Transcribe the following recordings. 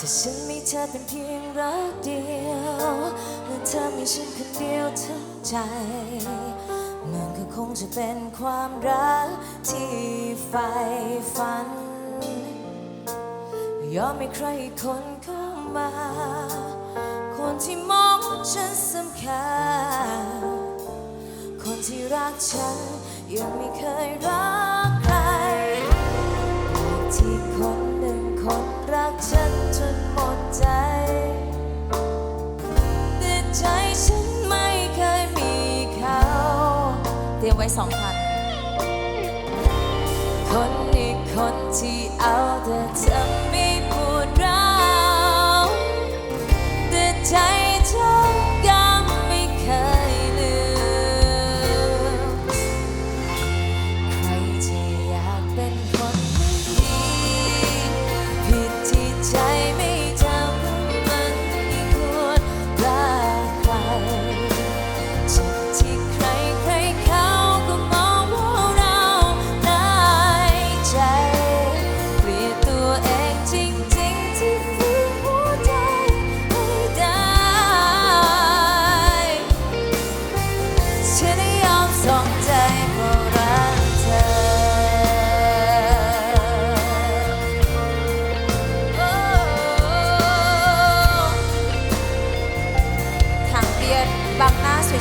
ถ้าฉันมีเธอเป็นเพียงรักเดียวและเธอมีฉันคนเดียวทั้งใจ มันก็คงจะเป็นความรักที่ใฝ่ฝัน ยอมให้ใครคนเข้ามา คนที่มองว่าฉันสำคัญ คนที่รักฉันยังไม่เคยรักใครที่คน รียมไว้สองพันคนอีกคนที่เอาแต่ทำ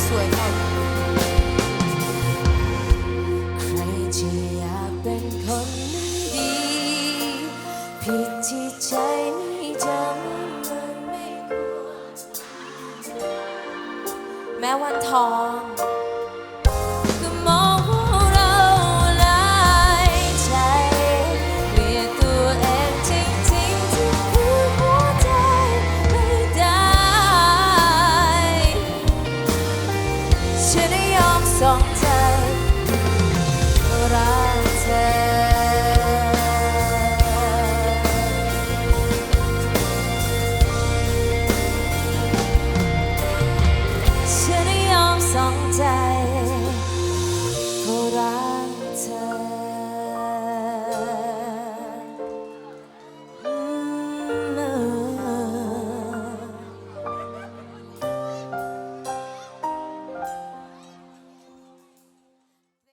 สวยๆหน่อยใครจะอยากเป็นคนดี ผิดที่ใจไม่จำมันไม่ควรแม้วันทอง içini yansan tel Kırar tel İçini